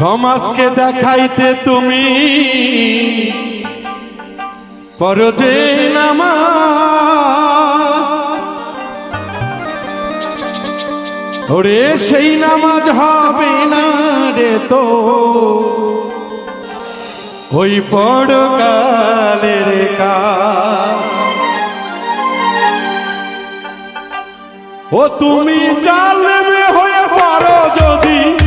সমাজকে দেখাইতে তুমি। পরজে নামাজ। ওরে সেই নামাজ হবে না রে তো। ওই পড়কালের কাজ। ও তুমি জালমে হয়ে পারো যদি।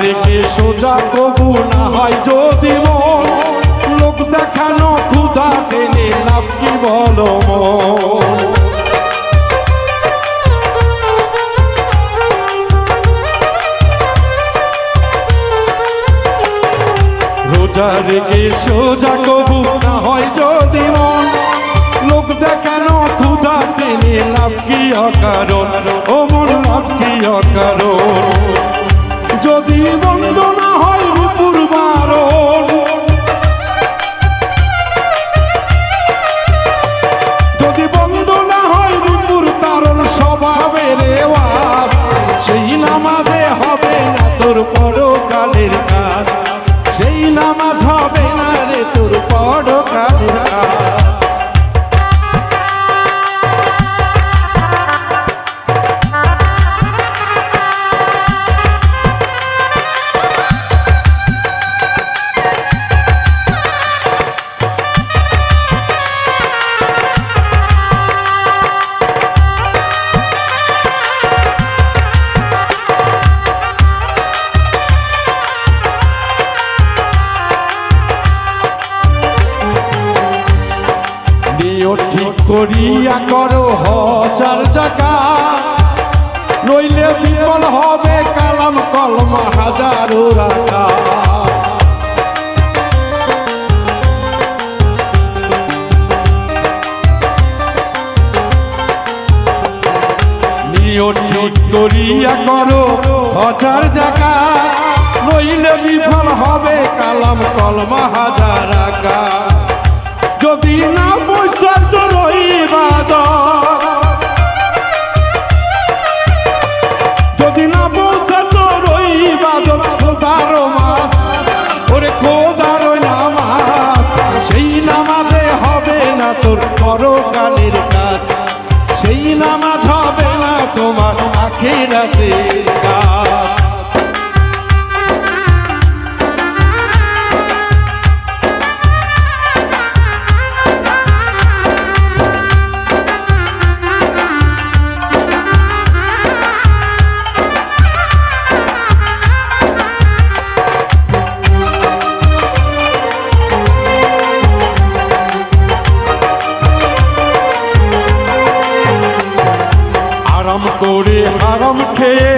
রেখে সোজা কবু না হয় যদি মন, লোক দেখানো ক্ষুধা দেনে লাভ কি বলো মন? রেখে সোজা কবু না হয় যদি মন, লোক দেখানো ক্ষুধা দেনে লাভ কি অকারণ? ও মন, লাভ কি অকারণ? যদি নিও ঠিক করিয়া করো, হজার জায়গা। নইলে বিফল হবে কালাম কলম হাজারো রাখা। ঠিক করিয়া করো, হজার জায়গা। নইলে বিফল হবে কালাম কলম হাজার রাখা। যদি না তোর পরকালের কাজ। সেই নামাজ হবে না তোমার আখেরাতে কাজ। করে হারাম খেয়ে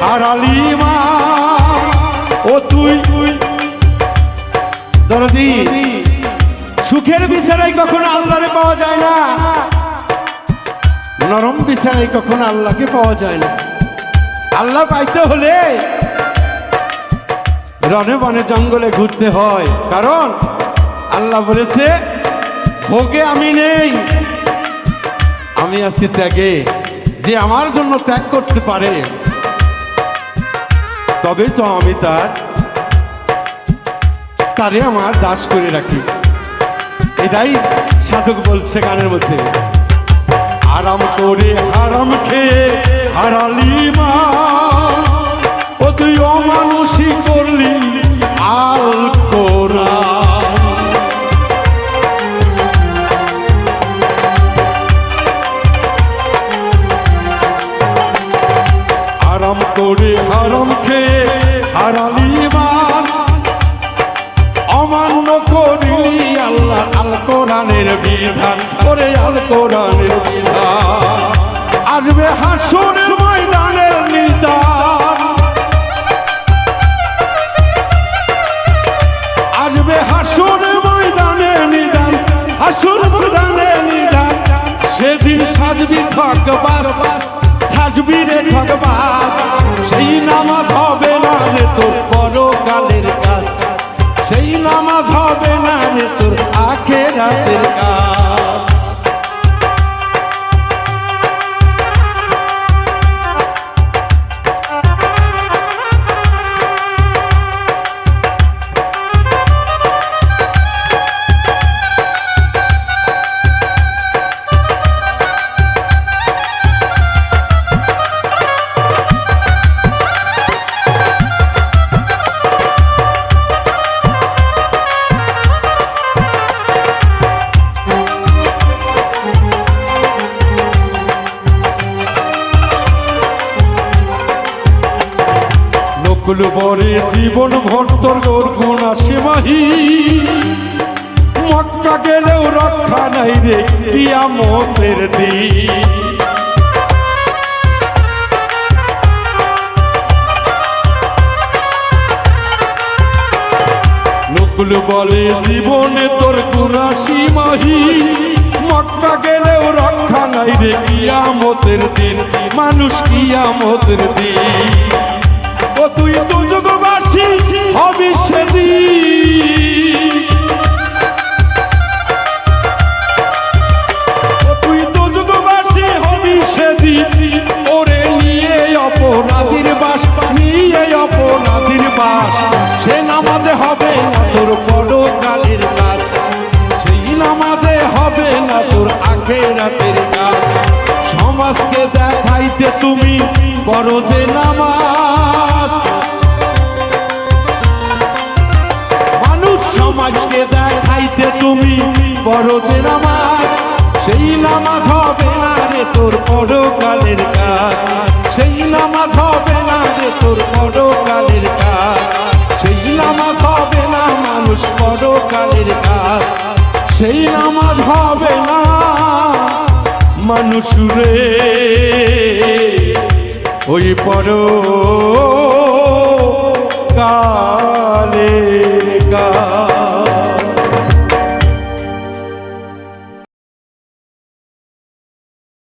হারালি মা। ও তুই তুই। দরদি, সুখের বিছানায় কখনো আল্লাহরে পাওয়া যায় না। নরম বিছানায় কখনো আল্লাহকে পাওয়া যায় না। আল্লাহ পাইতে হলে রনে বনে জঙ্গলে ঘুরতে হয়। কারণ আল্লাহ বলেছে, ভোগে আমি নেই, আমি আছি ত্যাগে। যে আমার জন্য ত্যাগ করতে পারে তবে তো আমি তার, তারে আমার দাস করে রাখি। এটাই সাধক বলছে গানের মধ্যে। আরাম করে আরাম খেয়ে হারালি মা, ও তুই অমানুষই করলি, আল হারালিমান অমান্য করিলি আল্লাহ আল কোরআনের বিধান আল কোরআনের বিধান। আসবে হাসুরের ময়দানের নিদান। আসবে হাসুরের ময়দানের নিদান, হাসুর ময়দানের নিদান। সেদিন সাজবি থাকবা সাজবি রে সেই নামাজ হবে না রে তোর পরকালের কাজ। সেই নামাজ হবে না রে তোর কাজ। নকুল বরে জীবন ভর তোর সীমাহি মক্কা গেলেও রক্ষা নাই রে কিয়ামতের দিন। নকুল বলে জীবনে তোর গুণা সীমাহি মক্কা গেলেও রক্ষা নাই রে কিয়ামতের দিন। মানুষ কিয়ামতের দিন। ও তুই তো যুগবাসী, হবি তুই তো যুগবাসী, হবি ওরে নিয়ে অপরাধীর বাস, নিয়ে অপরাধীর বাস। সে নামাজে হবে না তোর বড় কালের কাজ। সেই নামাজে হবে না তোর আখেরাতের কাজ। সমাজকে দেখাইতে তুমি বড় যে নামাজ। সমাজকে দেখাইতে তুমি যে নামাজ। সেই নামাজ হবে না রে তোর পরকালের কাজ। সেই নামাজ হবে না রে তোর পরকালের কাজ। সেই নামাজ হবে না মানুষ পরকালের কাজ। সেই নামাজ হবে না মানুষ রে, ওই পর কালের কাজ।